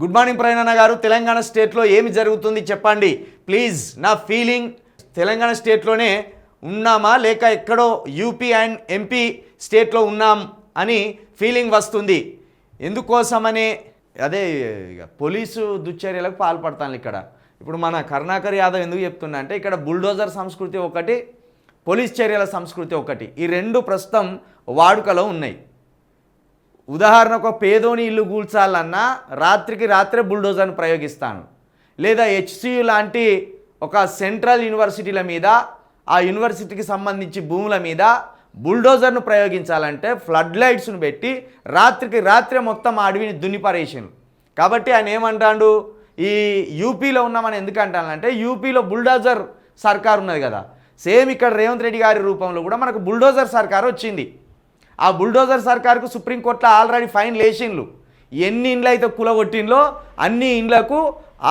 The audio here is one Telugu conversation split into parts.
గుడ్ మార్నింగ్ ప్రవీణ్ గారు. తెలంగాణ స్టేట్లో ఏమి జరుగుతుంది చెప్పండి. ప్లీజ్ నా ఫీలింగ్ తెలంగాణ స్టేట్లోనే ఉన్నామా? లేక ఎక్కడో యూపీ అండ్ ఎంపీ స్టేట్లో ఉన్నాం అని ఫీలింగ్ వస్తుంది. ఎందుకోసమనే అదే పోలీసు దుశ్చర్యలకు పాల్పడతాను ఇక్కడ. ఇప్పుడు మన కరుణాకర్ యాదవ్ ఎందుకు చెప్తున్నా అంటే ఇక్కడ బుల్డోజర్ సంస్కృతి ఒకటి పోలీస్ చర్యల సంస్కృతి ఒకటి. ఈ రెండు ప్రస్తుతం వాడుకలో ఉన్నాయి. ఉదాహరణకు ఒక పేదోని ఇల్లు కూల్చాలన్నా రాత్రికి రాత్రే బుల్డోజర్ను ప్రయోగిస్తాను. లేదా హెచ్సియు లాంటి ఒక సెంట్రల్ యూనివర్సిటీల మీద ఆ యూనివర్సిటీకి సంబంధించి భూముల మీద బుల్డోజర్ను ప్రయోగించాలంటే ఫ్లడ్ లైట్స్ను పెట్టి రాత్రికి రాత్రే మొత్తం ఆ అడవిని దున్నిపరేసాను కాబట్టి ఆయన ఏమంటాడు? ఈ యూపీలో ఉన్నామని ఎందుకు అంటానంటే యూపీలో బుల్డోజర్ సర్కార్ ఉన్నది కదా. సేమ్ ఇక్కడ రేవంత్ రెడ్డి గారి రూపంలో కూడా మనకు బుల్డోజర్ సర్కార్ వచ్చింది. ఆ బుల్డోజర్ సర్కార్కు సుప్రీంకోర్టులో ఆల్రెడీ ఫైన్ లేచిండ్లు. ఎన్ని ఇండ్లు అయితే కులగొట్టిండ్లో అన్ని ఇండ్లకు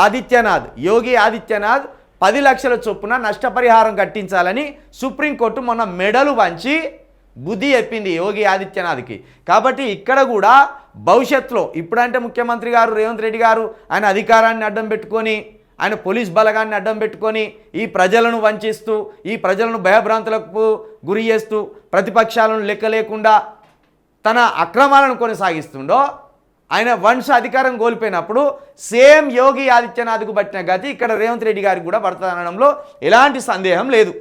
ఆదిత్యనాథ్ యోగి ఆదిత్యనాథ్ పది లక్షల చొప్పున నష్టపరిహారం కట్టించాలని సుప్రీంకోర్టు మొన్న మెడలు వంచి బుద్ధి చెప్పింది యోగి ఆదిత్యనాథ్కి. కాబట్టి ఇక్కడ కూడా భవిష్యత్తులో ఇప్పుడంటే ముఖ్యమంత్రి గారు రేవంత్ రెడ్డి గారు ఆయన అధికారాన్ని అడ్డం పెట్టుకొని ఆయన పోలీస్ బలగాన్ని అడ్డం పెట్టుకొని ఈ ప్రజలను వంచిస్తూ ఈ ప్రజలను భయభ్రాంతులకు గురి చేస్తూ ప్రతిపక్షాలను లెక్క లేకుండా తన అక్రమాలను కొనసాగిస్తుండో ఆయన వంశ అధికారం కోల్పోయినప్పుడు సేమ్ యోగి ఆదిత్యనాథ్కు పట్టిన గతి ఇక్కడ రేవంత్ రెడ్డి గారికి కూడా పడుతుందనడంలో ఎలాంటి సందేహం లేదు.